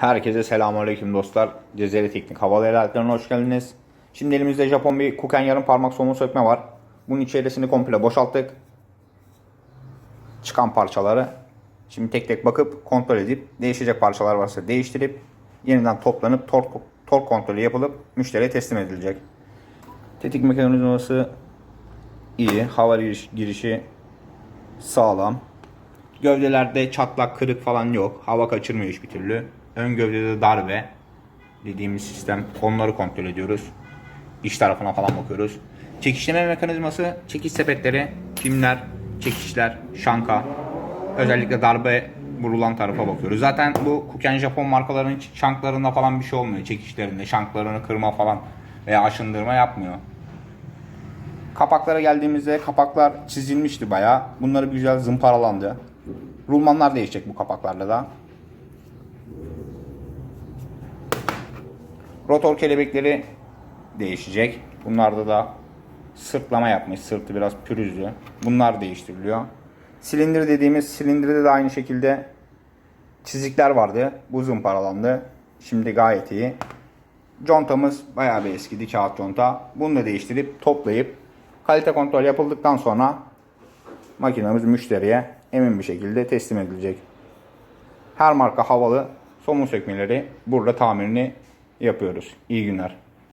Herkese selamünaleyküm dostlar. Cezeri Teknik Havalı Eyaletlerine hoş geldiniz. Şimdi elimizde Japon bir Kuken yarım parmak somun sökme var. Bunun içerisini komple boşalttık. Çıkan parçaları şimdi tek tek bakıp kontrol edip değişecek parçalar varsa değiştirip yeniden toplanıp tork, tork kontrolü yapılıp müşteriye teslim edilecek. Tetik mekanizması iyi. Hava giriş- girişi sağlam. Gövdelerde çatlak, kırık falan yok. Hava kaçırmıyor hiçbir türlü. Ön gövdede darbe dediğimiz sistem. Onları kontrol ediyoruz. İç tarafına falan bakıyoruz. Çekişleme mekanizması, çekiş sepetleri, filmler, çekişler, şanka. Özellikle darbe vurulan tarafa bakıyoruz. Zaten bu Kuken Japon markalarının şanklarında falan bir şey olmuyor. Çekişlerinde şanklarını kırma falan veya aşındırma yapmıyor. Kapaklara geldiğimizde kapaklar çizilmişti bayağı. Bunları güzel zımparalandı. Rulmanlar değişecek bu kapaklarda da. Rotor kelebekleri değişecek. Bunlarda da sırtlama yapmış. Sırtı biraz pürüzlü. Bunlar değiştiriliyor. Silindir dediğimiz silindirde de aynı şekilde çizikler vardı. Bu zımparalandı. Şimdi gayet iyi. Contamız bayağı bir eskidi kağıt conta. Bunu da değiştirip toplayıp kalite kontrol yapıldıktan sonra makinemiz müşteriye emin bir şekilde teslim edilecek. Her marka havalı somun sökmeleri burada tamirini yapıyoruz. İyi günler.